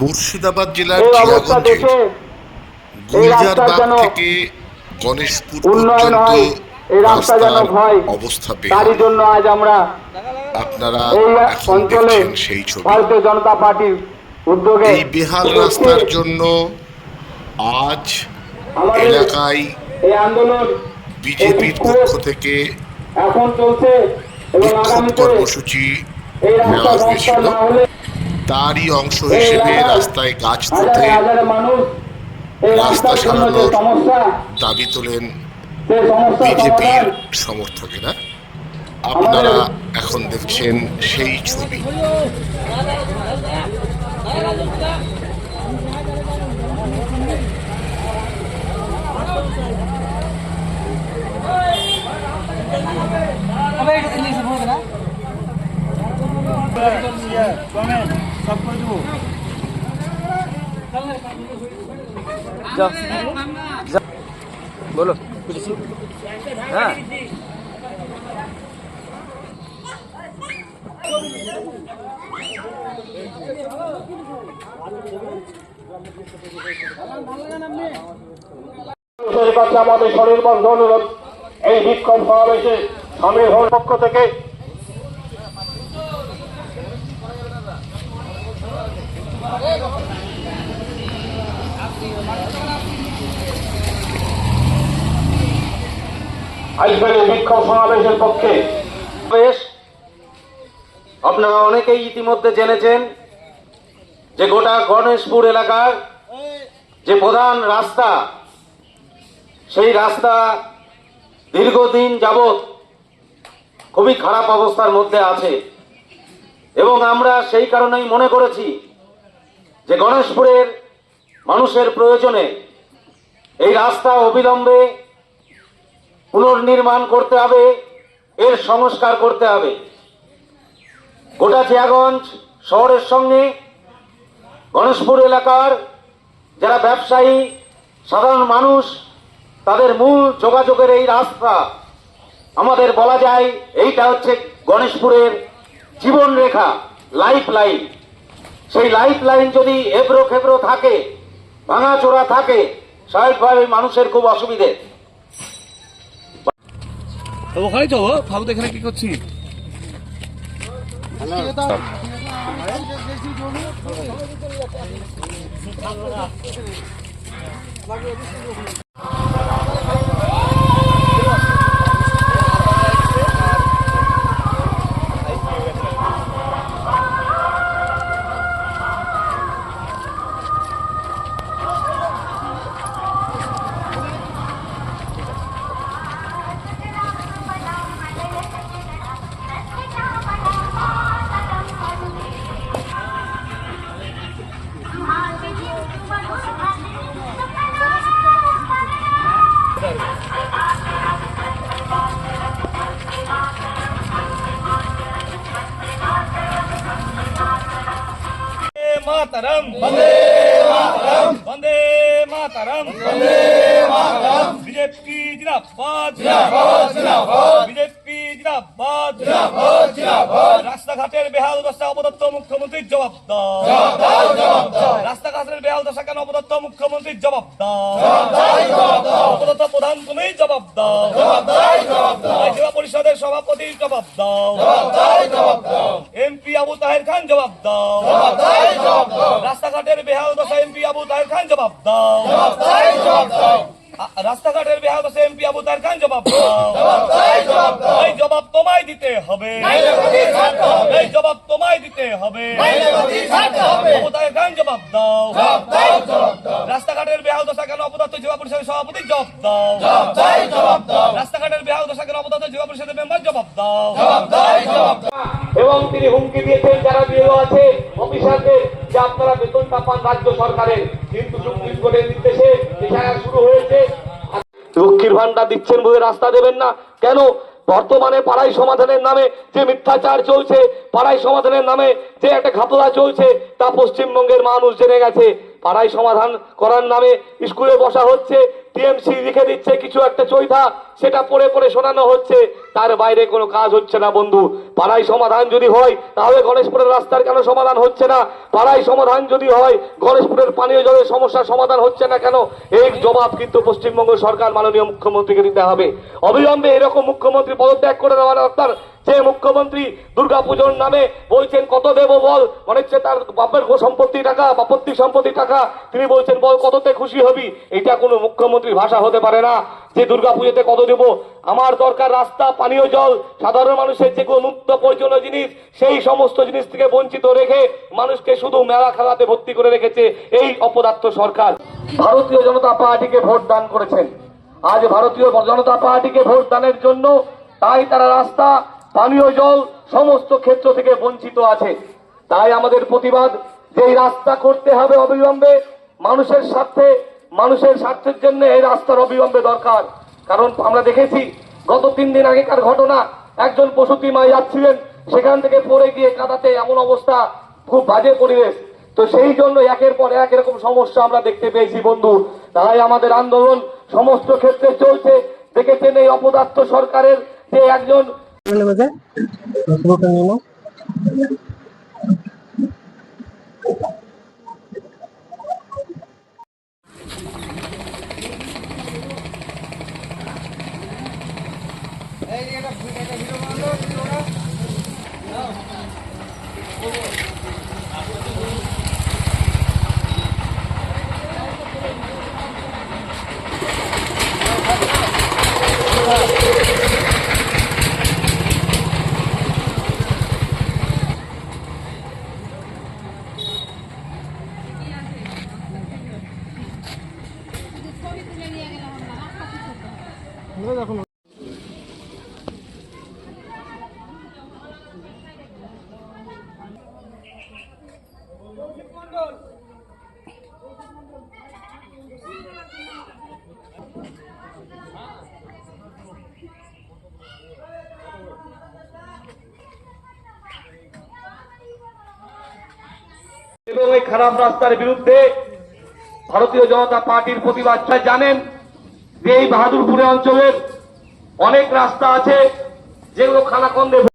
মুর্শিদাবাদ জেলার থেকে গণেশপুর পর্যন্ত রাস্তার অবস্থা তারই জন্য আজ আমরা আপনারা এখন দেখছেন সেই ছবি। ভারতীয় জনতা পার্টির উদ্যোগে এই বেহাল রাস্তার জন্য আজ এলাকায় এই আন্দোলন বিজেপির পক্ষ থেকে এখন চলছে এবং আগামীতে কর্মসূচি এই নেওয়া হয়েছিল। তারই অংশ হিসেবে রাস্তায় গাছ পুঁতে রাস্তা সারানোর দাবি তোলেন বিজেপির সমর্থকেরা। আপনারা এখন দেখছেন সেই ছবি। যাও। বলো। হ্যাঁ। আমাদের শরীর বন্ধ অনুরোধ এই বিক্ষোভ সমাবেশে স্বামীর হল পক্ষ থেকে। আজকের এই বিক্ষোভ সমাবেশের পক্ষে বেশ। আপনারা অনেকেই ইতিমধ্যে জেনেছেন যে গোটা গণেশপুর এলাকার যে প্রধান রাস্তা, সেই রাস্তা দীর্ঘদিন যাবৎ খুবই খারাপ অবস্থার মধ্যে আছে। এবং আমরা সেই কারণেই মনে করেছি যে গণেশপুরের মানুষের প্রয়োজনে এই রাস্তা অবিলম্বে পুনর্নির্মাণ করতে হবে, এর সংস্কার করতে হবে। গোটা জিয়াগঞ্জ শহরের সঙ্গে গণেশপুর এলাকার যারা ব্যবসায়ী, সাধারণ মানুষ, তাদের মূল যোগাযোগের এই রাস্তা, আমাদের বলা যায় এইটা হচ্ছে গণেশপুরের জীবন রেখা লাইফ লাইন সেই লাইফ লাইন যদি এবড়ো খেবড়ো থাকে ভাঙাচোরা থাকে। স্বাভাবিকভাবে মানুষের খুব অসুবিধে। তো ওখানে যাব এখানে কি করছি মাতারম। বন্দে মাতারম। বন্দে মাতারম। বন্দে মাতারম। বিজেপি জিন্দাবাদ। জিন্দাবাদ জিন্দাবাদ। বিজেপি জিন্দাবাদ। জিন্দাবাদ জিন্দাবাদ। রাস্তাঘাটের বেহাল দশা অবদত্ত মুখ্যমন্ত্রীর জবাব দাও জবাব দাও রাস্তাঘাটের বেহাল দশা কেন অবদত্ত মুখ্যমন্ত্রীর জবাব দাও অবদত্ত প্রধান তুমি জবাব দাও জবাব দাও পরিষদের সভাপতি জবাব দাও জবাব দাও আবু তাহের খান জবাব দাও রাস্তাঘাটের বেহাল দশা এমপি আবু তাহের খান জবাব দাও রাস্তাঘাটের বেহাল দশা এমপি আবু তাহের খান জবাব দাও এই জবাব তোমায় দিতে হবে এই জবাব তোমায় দিতে হবে আবু তাহের খান জবাব দাও রাস্তাঘাটের বেহাল দশা কেন অপদার্থ জেলা পরিষদের সভাপতি জবাব দাও রাস্তাঘাটের বেহাল দশা কেন অপদার্থ জেলা পরিষদের মেম্বার জবাব দাও তিনি হুমকি দিয়েছেন, যারা বিএলও আছে, অফিসারদের, যে আপনারা বেতনটা পান রাজ্য সরকারের। কিন্তু সুপ্রিম কোর্টের নির্দেশে এছাড়া শুরু হয়েছে। লক্ষ্মীর ভান্ডার দিচ্ছেন বলে রাস্তা দেবেন না। কেন? বর্তমানে পাড়াই সমাধানের নামে যে মিথ্যাচার চলছে, পাড়াই সমাধানের নামে যে একটা ঘাতলা চলছে, তা পশ্চিমবঙ্গের মানুষ জেনে গেছে। পাড়াই সমাধান করার নামে স্কুলে বসা হচ্ছে টিএমসি লিখে দিচ্ছে কিছু একটা চৈথা সেটা পড়ে পড়ে শোনানো হচ্ছে। তার বাইরে কোনো কাজ হচ্ছে না, বন্ধু। পাড়ায় সমাধান যদি হয়, তাহলে গণেশপুরের রাস্তার কেন সমাধান হচ্ছে না? পাড়ায় সমাধান যদি হয়, গণেশপুরের পানীয় জলের সমস্যার সমাধান হচ্ছে না কেন? এই জবাব কিন্তু পশ্চিমবঙ্গ সরকার মাননীয় মুখ্যমন্ত্রীকে দিতে হবে। অবিলম্বে এরকম মুখ্যমন্ত্রী পদত্যাগ করে দেওয়ার দরকার। যে মুখ্যমন্ত্রী দুর্গাপুজোর নামে বলছেন, কত দেব বল? মনে হচ্ছে তার বাপের সম্পত্তি টাকা বাপত্তিক সম্পত্তি টাকা। তিনি বলছেন, বল, কততে খুশি হবি? এটা কোনো মুখ্যমন্ত্রীর ভাষা হতে পারে না। যে দুর্গাপুজোতে কত দেব? আমার দরকার রাস্তা, পানীয় জল, সাধারণ মানুষের যে কোনো মুক্ত প্রয়োজনীয় জিনিস, সেই সমস্ত জিনিস থেকে বঞ্চিত রেখে মানুষকে শুধু মেলা খেলাতে ভর্তি করে রেখেছে এই অপদার্থ সরকার। ভারতীয় জনতা পার্টিকে ভোট দান করেছেন। আজ ভারতীয় জনতা পার্টিকে ভোট দানের জন্য তাই তারা রাস্তা পানীয় জল সমস্ত ক্ষেত্র থেকে বঞ্চিত আছে। তাই আমাদের প্রতিবাদ যে রাস্তা করতে হবে অবিলম্বে, মানুষের স্বার্থে, মানুষের স্বার্থের জন্য এই রাস্তার অবিলম্বে দরকার। কারণ আমরা দেখেছি, গত তিন দিন আগেকার ঘটনা, একজন প্রসূতি মা যাচ্ছিলেন, সেখান থেকে পড়ে গিয়ে কাদাতে এমন অবস্থা, খুব বাজে পরিবেশ। তো সেই জন্য একের পর এক এরকম সমস্যা আমরা দেখতে পেয়েছি বন্ধু। তাই আমাদের আন্দোলন সমস্ত ক্ষেত্রে চলছে। দেখেছেন এই অপদার্থ সরকারের যে একজন ছবি এবং এই খারাপ রাস্তার বিরুদ্ধে ভারতীয় জনতা পার্টির প্রতিবাদ। জানেন যে এই বাহাদুরপুরে অঞ্চলের অনেক রাস্তা আছে, যেগুলো খানাকন্দে